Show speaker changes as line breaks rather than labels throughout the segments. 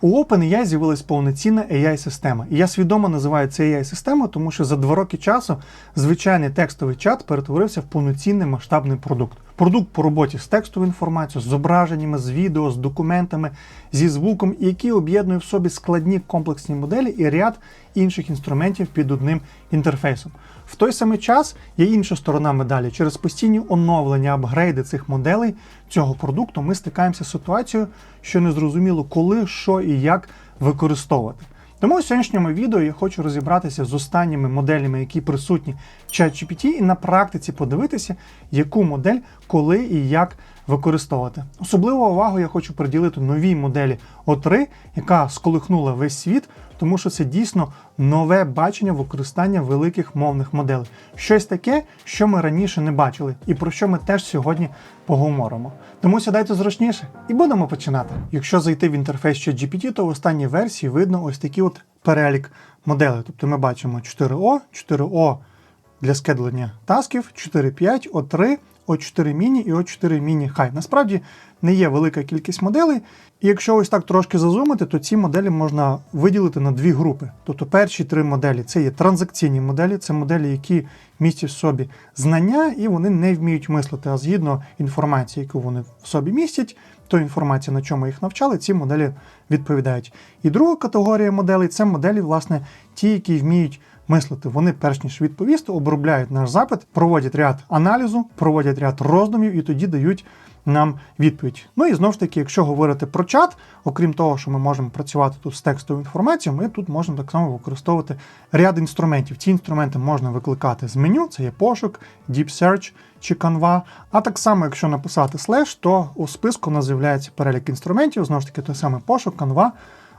У OpenAI з'явилась повноцінна AI-система. І я свідомо називаю це AI-системою, тому що за два роки часу звичайний текстовий чат перетворився в повноцінний масштабний продукт. Продукт по роботі з текстовою інформацією, з зображеннями, з відео, з документами, зі звуком, який об'єднує в собі складні комплексні моделі і ряд інших інструментів під одним інтерфейсом. В той самий час є інша сторона медалі. Через постійні оновлення, апгрейди цих моделей цього продукту ми стикаємося з ситуацією, що не зрозуміло, коли, що і як використовувати. Тому в сьогоднішньому відео я хочу розібратися з останніми моделями, які присутні в ChatGPT, і на практиці подивитися, яку модель, коли і як використовувати. Особливу увагу я хочу приділити новій моделі O3, яка сколихнула весь світ, тому що це дійсно нове бачення використання великих мовних моделей. Щось таке, що ми раніше не бачили, і про що ми теж сьогодні поговоримо. Тому сідайте зручніше і будемо починати. Якщо зайти в інтерфейс ChatGPT, то в останній версії видно ось такий от перелік моделей. Тобто ми бачимо 4O, 4O для скедлення тасків, 4.5, O3, O4 міні і O4 міні High. Насправді не є велика кількість моделей. І якщо ось так трошки зазумити, то ці моделі можна виділити на дві групи. Тобто перші три моделі це є транзакційні моделі, це моделі, які містять в собі знання, і вони не вміють мислити. А згідно інформації, яку вони в собі містять, то інформація, на чому їх навчали, ці моделі відповідають. І друга категорія моделей це моделі, власне, ті, які вміють мислити. Вони, перш ніж відповісти, обробляють наш запит, проводять ряд аналізу, проводять ряд роздумів і тоді дають нам відповідь. Ну і знову ж таки, якщо говорити про чат, окрім того, що ми можемо працювати тут з текстовою інформацією, ми тут можемо так само використовувати ряд інструментів. Ці інструменти можна викликати з меню, це є пошук, Deep Search чи Canva. А так само, якщо написати слеш, то у списку у нас з'являється перелік інструментів, знову ж таки, той самий пошук, Canva,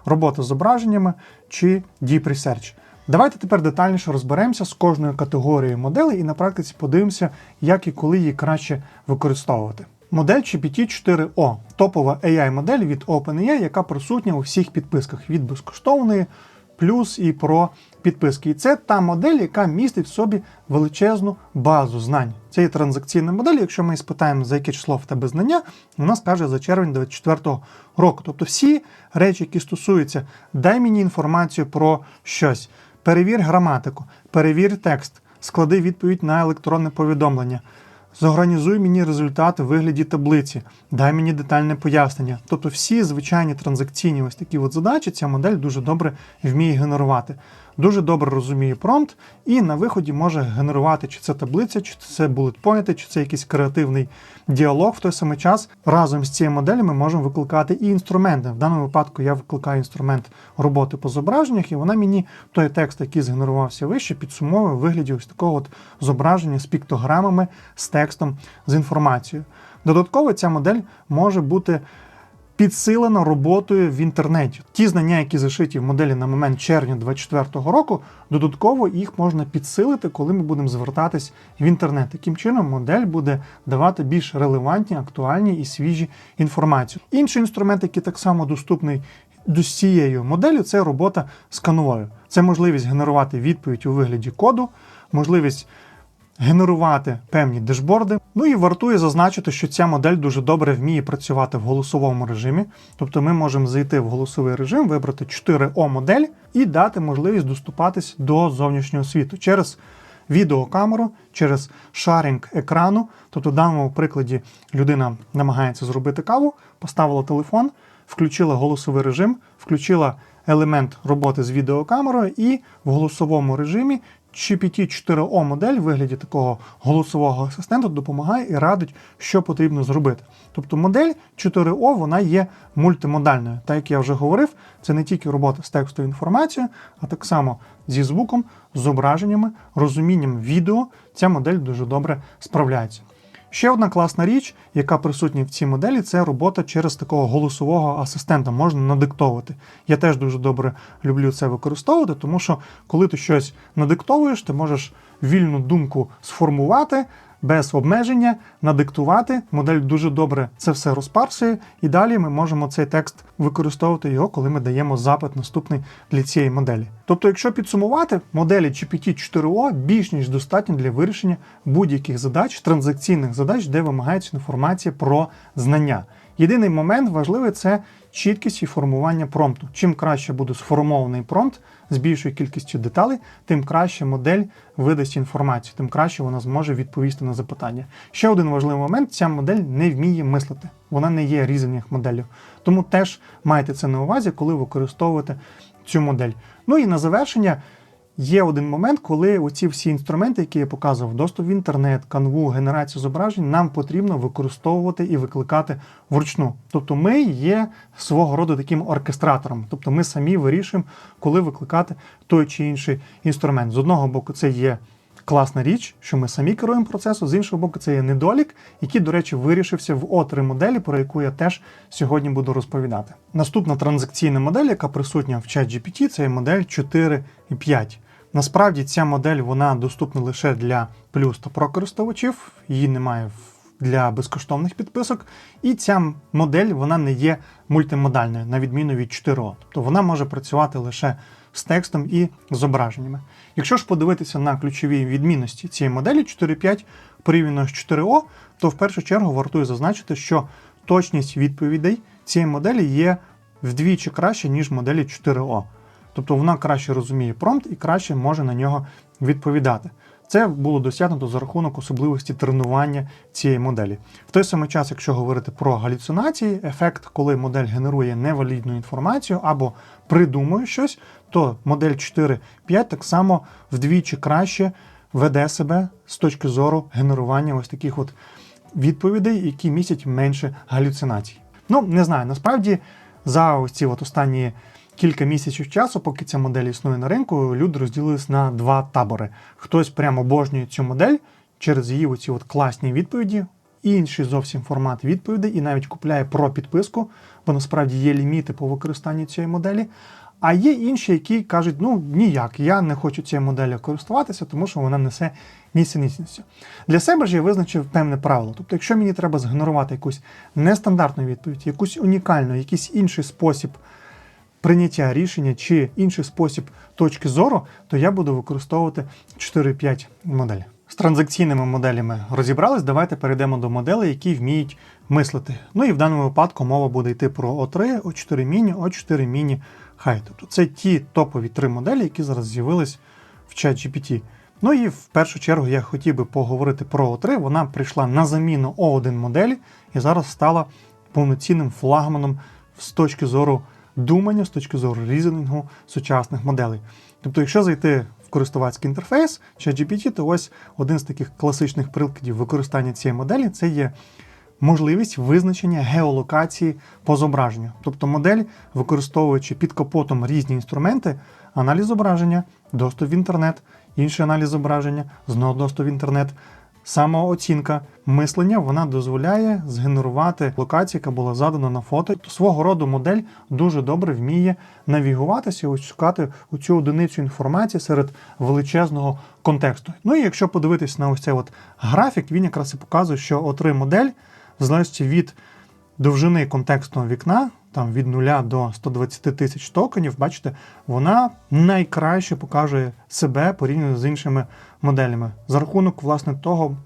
робота з зображеннями чи Deep Research. Давайте тепер детальніше розберемося з кожною категорією моделей і на практиці подивимося, як і коли її краще використовувати. Модель GPT-4O топова AI-модель від OpenAI, яка присутня у всіх підписках від безкоштовної, плюс і про підписки. І це та модель, яка містить в собі величезну базу знань. Це є транзакційна модель. Якщо ми спитаємо, за яке число в тебе знання, вона скаже за червень 2024 року. Тобто всі речі, які стосуються, дай мені інформацію про щось, перевір граматику, перевір текст, склади відповідь на електронне повідомлення. Зорганізуй мені результати в вигляді таблиці, дай мені детальне пояснення. Тобто всі звичайні транзакційні ось такі от задачі ця модель дуже добре вміє генерувати. Дуже добре розуміє промпт і на виході може генерувати, чи це таблиця, чи це булетпойнти, чи це якийсь креативний діалог. В той самий час разом з цією моделлю ми можемо викликати і інструменти. В даному випадку я викликаю інструмент роботи по зображеннях, і вона мені той текст, який згенерувався вище, підсумовує в вигляді ось такого от зображення з піктограмами, з текстом, з інформацією. Додатково ця модель може бути підсилена роботою в інтернеті. Ті знання, які зашиті в моделі на момент червня 2024 року, додатково їх можна підсилити, коли ми будемо звертатись в інтернет. Таким чином, модель буде давати більш релевантні, актуальні і свіжі інформацію. Інший інструмент, який так само доступний до цією моделлю, це робота з канвою. Це можливість генерувати відповідь у вигляді коду, можливість генерувати певні дешборди. Ну і вартує зазначити, що ця модель дуже добре вміє працювати в голосовому режимі. Тобто ми можемо зайти в голосовий режим, вибрати 4О модель і дати можливість доступатись до зовнішнього світу через відеокамеру, через шарінг екрану. Тобто, в даному прикладі людина намагається зробити каву, поставила телефон, включила голосовий режим, включила елемент роботи з відеокамерою і в голосовому режимі GPT-4O модель в вигляді такого голосового асистента допомагає і радить, що потрібно зробити. Тобто модель 4O вона є мультимодальною. Так як я вже говорив, це не тільки робота з текстовою інформацією, а так само зі звуком, зображеннями, розумінням відео. Ця модель дуже добре справляється. Ще одна класна річ, яка присутня в цій моделі, це робота через такого голосового асистента, можна надиктовувати. Я теж дуже добре люблю це використовувати, тому що коли ти щось надиктовуєш, ти можеш вільну думку сформувати без обмеження, надиктувати. Модель дуже добре це все розпарсує, і далі ми можемо цей текст використовувати його, коли ми даємо запит наступний для цієї моделі. Тобто, якщо підсумувати, моделі GPT-4O більш ніж достатні для вирішення будь-яких задач, транзакційних задач, де вимагається інформація про знання. Єдиний момент важливий це чіткість і формування промпту. Чим краще буде сформований промпт з більшою кількістю деталей, тим краще модель видасть інформацію, тим краще вона зможе відповісти на запитання. Ще один важливий момент: ця модель не вміє мислити, вона не є різаннях моделлю. Тому теж майте це на увазі, коли використовуєте цю модель. Ну і на завершення. Є один момент, коли оці всі інструменти, які я показував, доступ в інтернет, канву, генерацію зображень, нам потрібно використовувати і викликати вручну. Тобто ми є свого роду таким оркестратором. Тобто ми самі вирішуємо, коли викликати той чи інший інструмент. З одного боку, це є класна річ, що ми самі керуємо процесом, з іншого боку, це є недолік, який, до речі, вирішився в O3 моделі, про яку я теж сьогодні буду розповідати. Наступна транзакційна модель, яка присутня в ChatGPT, це є модель 4.5. Насправді ця модель вона доступна лише для плюс та про користувачів, її немає для безкоштовних підписок. І ця модель вона не є мультимодальною, на відміну від 4O. Тобто вона може працювати лише з текстом і зображеннями. Якщо ж подивитися на ключові відмінності цієї моделі 4.5 порівняно з 4O, то в першу чергу вартує зазначити, що точність відповідей цієї моделі є вдвічі краще, ніж моделі 4O. Тобто вона краще розуміє промпт і краще може на нього відповідати. Це було досягнуто за рахунок особливості тренування цієї моделі. В той самий час, якщо говорити про галюцинації, ефект, коли модель генерує невалідну інформацію або придумує щось, то модель 4.5 так само вдвічі краще веде себе з точки зору генерування ось таких от відповідей, які містять менше галюцинацій. Ну, не знаю, насправді за ось ці от останні кілька місяців часу, поки ця модель існує на ринку, люди розділились на два табори. Хтось прямо обожнює цю модель через її оці от класні відповіді, І інший зовсім формат відповідей, і навіть купляє про підписку, бо насправді є ліміти по використанню цієї моделі. А є інші, які кажуть, ну ніяк, я не хочу цією моделлю користуватися, тому що вона несе нісенітницю. Для себе ж я визначив певне правило. Тобто, якщо мені треба згенерувати якусь нестандартну відповідь, якусь унікальну, якийсь інший спосіб прийняття рішення чи інший спосіб точки зору, то я буду використовувати 4-5 моделі. З транзакційними моделями розібрались. Давайте перейдемо до моделей, які вміють мислити. Ну і в даному випадку мова буде йти про O3, O4 Mini, O4 Mini High. Тобто це ті топові три моделі, які зараз з'явились в ChatGPT. Ну і в першу чергу я хотів би поговорити про O3. Вона прийшла на заміну O1 моделі і зараз стала повноцінним флагманом з точки зору думання, з точки зору різнингу сучасних моделей. Тобто, якщо зайти в користувацький інтерфейс ChatGPT, то ось один з таких класичних прикладів використання цієї моделі це є можливість визначення геолокації по зображенню. Тобто модель, використовуючи під капотом різні інструменти, аналіз зображення, доступ в інтернет, інший аналіз зображення, знову доступ в інтернет, самооцінка, мислення, вона дозволяє згенерувати локацію, яка була задана на фото. Свого роду модель дуже добре вміє навігуватися ось шукати цю одиницю інформації серед величезного контексту. Ну і якщо подивитись на ось цей от графік, він якраз і показує, що O3 модель, в залежності від довжини контекстного вікна, там від 0 до 120 тисяч токенів, бачите, вона найкраще покаже себе порівняно з іншими моделями за рахунок власне того,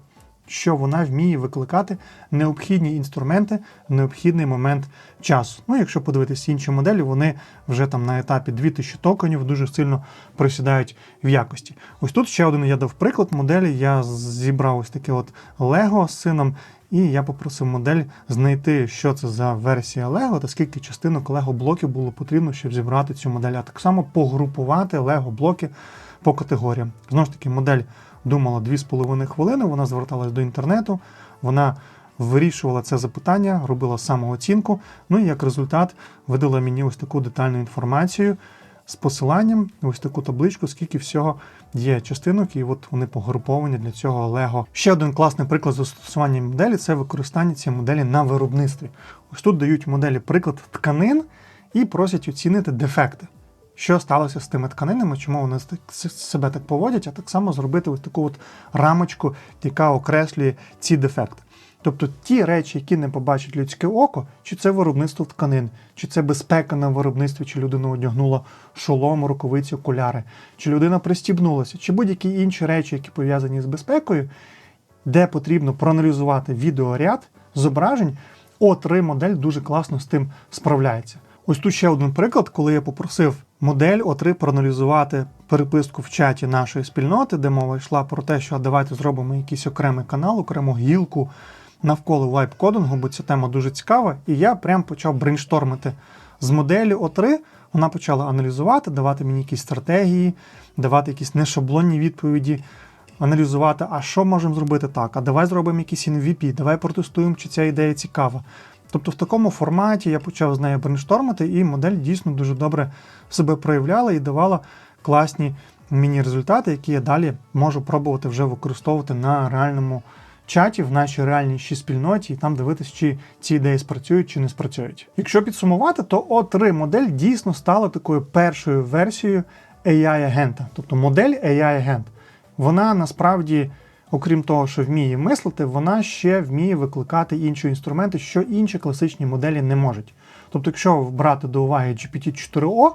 що вона вміє викликати необхідні інструменти в необхідний момент часу. Ну, якщо подивитися інші моделі, вони вже там на етапі 2000 токенів дуже сильно просідають в якості. Ось тут ще один я дав приклад моделі. Я зібрав ось таке от Lego з сином. І я попросив модель знайти, що це за версія Lego та скільки частинок Lego блоків було потрібно, щоб зібрати цю модель, а так само погрупувати Lego блоки по категоріям. Знову ж таки, модель думала 2,5 хвилини, вона зверталась до інтернету, вона вирішувала це запитання, робила самооцінку. Ну і як результат видала мені ось таку детальну інформацію з посиланням, ось таку табличку, скільки всього є частинок, і от вони погруповані для цього Lego. Ще один класний приклад застосування моделі це використання цієї моделі на виробництві. Ось тут дають моделі приклад тканин і просять оцінити дефекти. Що сталося з тими тканинами, чому вони себе так поводять, а так само зробити ось таку от рамочку, яка окреслює ці дефекти. Тобто ті речі, які не побачить людське око, чи це виробництво тканин, чи це безпека на виробництві, чи людина одягнула шолом, рукавиці, окуляри, чи людина пристібнулася, чи будь-які інші речі, які пов'язані з безпекою, де потрібно проаналізувати відеоряд зображень, O3 модель дуже класно з тим справляється. Ось тут ще один приклад, коли я попросив модель O3 проаналізувати переписку в чаті нашої спільноти, де мова йшла про те, що давайте зробимо якийсь окремий канал, окрему гілку навколо вайп-кодингу, бо ця тема дуже цікава. І я прям почав брейнштормити з моделі O3. Вона почала аналізувати, давати мені якісь стратегії, давати якісь нешаблонні відповіді, аналізувати, а що можемо зробити так, а давай зробимо якийсь MVP, давай протестуємо, чи ця ідея цікава. Тобто в такому форматі я почав з нею брейнштормити, і модель дійсно дуже добре себе проявляла і давала класні міні-результати, які я далі можу пробувати вже використовувати на реальному чаті, в нашій реальній спільноті, і там дивитися, чи ці ідеї спрацюють чи не спрацюють. Якщо підсумувати, то O3 модель дійсно стала такою першою версією AI-агента, тобто модель AI-агент. Вона насправді окрім того, що вміє мислити, вона ще вміє викликати інші інструменти, що інші класичні моделі не можуть. Тобто, якщо брати до уваги GPT-4o,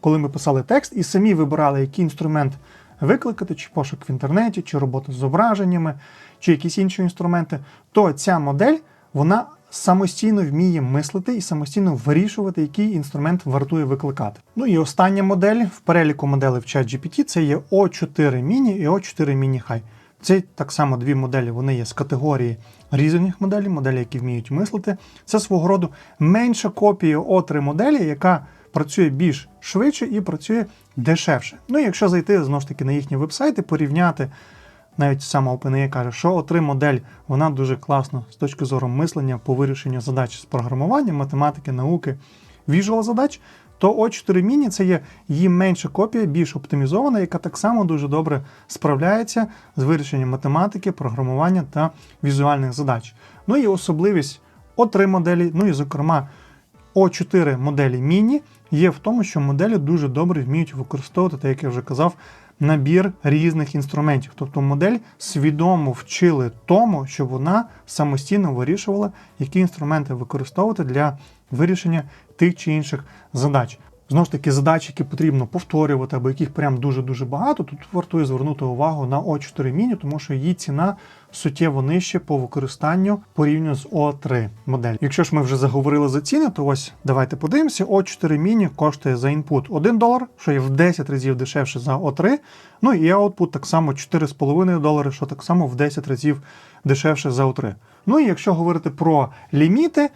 коли ми писали текст і самі вибирали, який інструмент викликати, чи пошук в інтернеті, чи робота з зображеннями, чи якісь інші інструменти, то ця модель вона самостійно вміє мислити і самостійно вирішувати, який інструмент вартує викликати. Ну і остання модель в переліку моделей в ChatGPT це є O4 Mini і O4 Mini High. Це так само дві моделі. Вони є з категорії різних моделей, моделі, які вміють мислити. Це свого роду менша копія O3 моделі, яка працює більш швидше і працює дешевше. Ну і якщо зайти знову ж таки на їхні вебсайти, порівняти. Навіть сама OpenAI каже, що O3 модель вона дуже класна з точки зору мислення по вирішенню задач з програмування, математики, науки, віжуал задач, то O4 Mini це є її менша копія, більш оптимізована, яка так само дуже добре справляється з вирішенням математики, програмування та візуальних задач. Ну і особливість O3 моделі, ну і зокрема O4 моделі Mini є в тому, що моделі дуже добре вміють використовувати, так як я вже казав, набір різних інструментів. Тобто модель свідомо вчили тому, щоб вона самостійно вирішувала, які інструменти використовувати для вирішення тих чи інших задач. Знову ж таки, задачі, які потрібно повторювати, або яких прям дуже-дуже багато, тут вартує звернути увагу на O4 Mini, тому що її ціна суттєво нижче по використанню порівняно з O3 модель. Якщо ж ми вже заговорили за ціни, то ось давайте подивимося. O4 Mini коштує за інпут 1 долар, що є в 10 разів дешевше за O3. Ну і аутпут так само 4,5 долари, що так само в 10 разів дешевше за O3. Ну і якщо говорити про ліміти,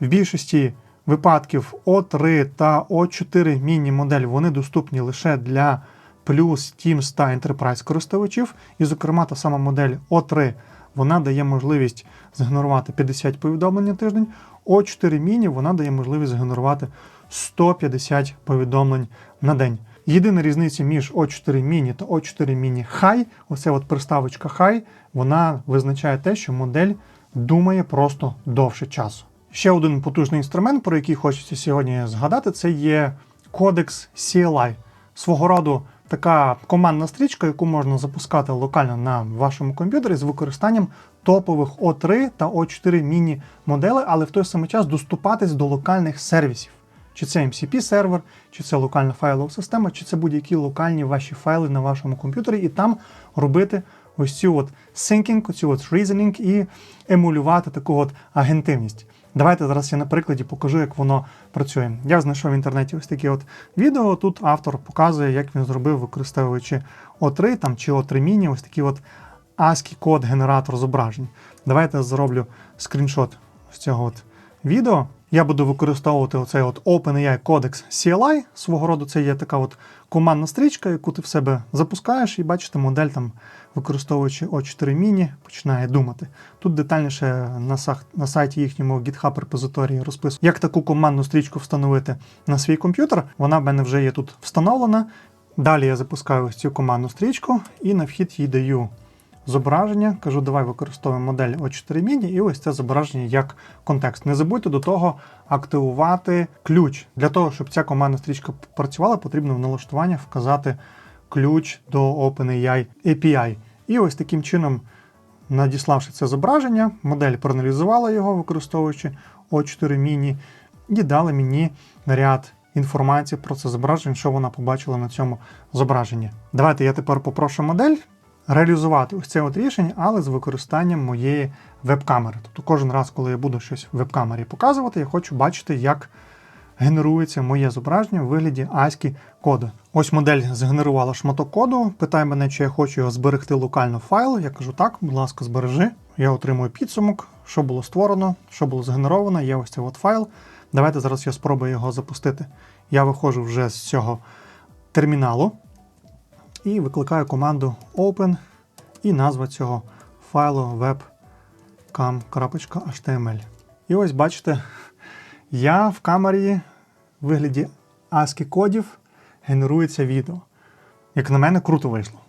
в більшості випадків O3 та O4 міні-модель вони доступні лише для плюс Teams та Enterprise користувачів. І, зокрема, та сама модель O3 вона дає можливість згенерувати 50 повідомлень на тиждень. O4 міні вона дає можливість згенерувати 150 повідомлень на день. Єдина різниця між O4 Mini та O4 Mini High, оця от приставочка High, вона визначає те, що модель думає просто довше часу. Ще один потужний інструмент, про який хочеться сьогодні згадати, це є кодекс CLI. Свого роду така командна стрічка, яку можна запускати локально на вашому комп'ютері з використанням топових O3 та O4 міні моделей, але в той самий час доступатись до локальних сервісів. Чи це MCP сервер, чи це локальна файлова система, чи це будь-які локальні ваші файли на вашому комп'ютері, і там робити ось цю от syncing, цю от reasoning і емулювати таку от агентивність. Давайте зараз я на прикладі покажу, як воно працює. Я знайшов в інтернеті ось таке от відео. Тут автор показує, як він зробив, використовуючи O3 там, чи O3 Mini, ось такий от ASCII код генератор зображень. Давайте зроблю скріншот з цього от відео. Я буду використовувати оцей от OpenAI Codex CLI. Свого роду це є така от командна стрічка, яку ти в себе запускаєш, і бачите, модель там, використовуючи O4 Mini, починає думати. Тут детальніше на, сах, на сайті їхньому GitHub репозиторії розписую, як таку командну стрічку встановити на свій комп'ютер. Вона в мене вже є тут встановлена. Далі я запускаю ось цю командну стрічку і на вхід їй даю зображення. Кажу, давай використовуємо модель O4 Mini і ось це зображення як контекст. Не забудьте до того активувати ключ. Для того, щоб ця командна стрічка працювала, потрібно в налаштуваннях вказати ключ до OpenAI API. І ось таким чином, надіславши це зображення, модель проаналізувала його, використовуючи O4 Mini, і дала мені ряд інформації про це зображення, що вона побачила на цьому зображенні. Давайте я тепер попрошу модель реалізувати ось це от рішення, але з використанням моєї веб-камери. Тобто кожен раз, коли я буду щось в веб-камері показувати, я хочу бачити, як генерується моє зображення в вигляді ASCII коду. Ось модель згенерувала шматок коду. Питає мене, чи я хочу його зберегти локально в файл. Я кажу, так, будь ласка, збережи. Я отримую підсумок, що було створено, що було згенеровано. Є ось цей от файл. Давайте зараз я спробую його запустити. Я виходжу вже з цього терміналу і викликаю команду open і назва цього файлу webcam.html. І ось бачите, я в камері в вигляді ASCII кодів генерується відео. Як на мене, круто вийшло.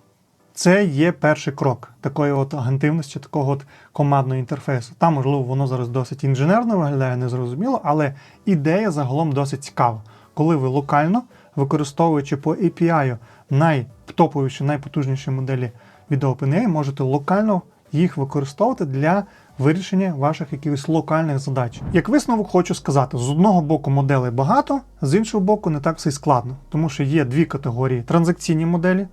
Це є перший крок такої от агентивності, такого от командного інтерфейсу. Там, можливо, воно зараз досить інженерно виглядає, незрозуміло, але ідея загалом досить цікава. Коли ви локально, використовуючи по API найтоповіші, найпотужніші моделі від OpenAI, можете локально їх використовувати для вирішення ваших якихось локальних задач. Як висновок хочу сказати, з одного боку моделей багато, з іншого боку, не так все й складно, тому що є дві категорії: транзакційні моделі,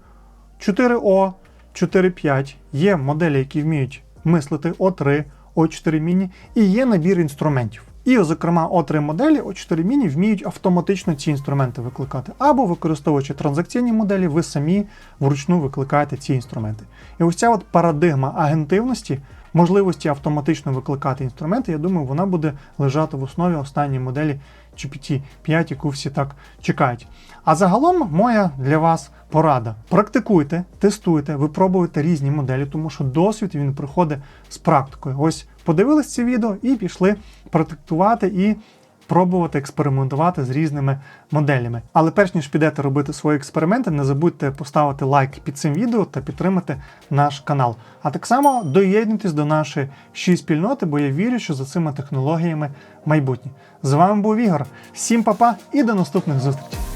4O, 4.5, є моделі, які вміють мислити O3, O4 міні, і є набір інструментів. І, зокрема, О3 моделі, О4 міні вміють автоматично ці інструменти викликати. Або використовуючи транзакційні моделі, ви самі вручну викликаєте ці інструменти. І ось ця от парадигма агентивності, можливості автоматично викликати інструменти, я думаю, вона буде лежати в основі останньої моделі GPT-5, яку всі так чекають. А загалом, моя для вас порада: практикуйте, тестуйте, випробуйте різні моделі, тому що досвід він приходить з практикою. Ось подивились це відео і пішли практикувати і пробувати експериментувати з різними моделями. Але перш ніж підете робити свої експерименти, не забудьте поставити лайк під цим відео та підтримати наш канал. А так само доєднуйтесь до нашої ще спільноти, бо я вірю, що за цими технологіями майбутнє. З вами був Ігор. Всім па-па і до наступних зустрічей!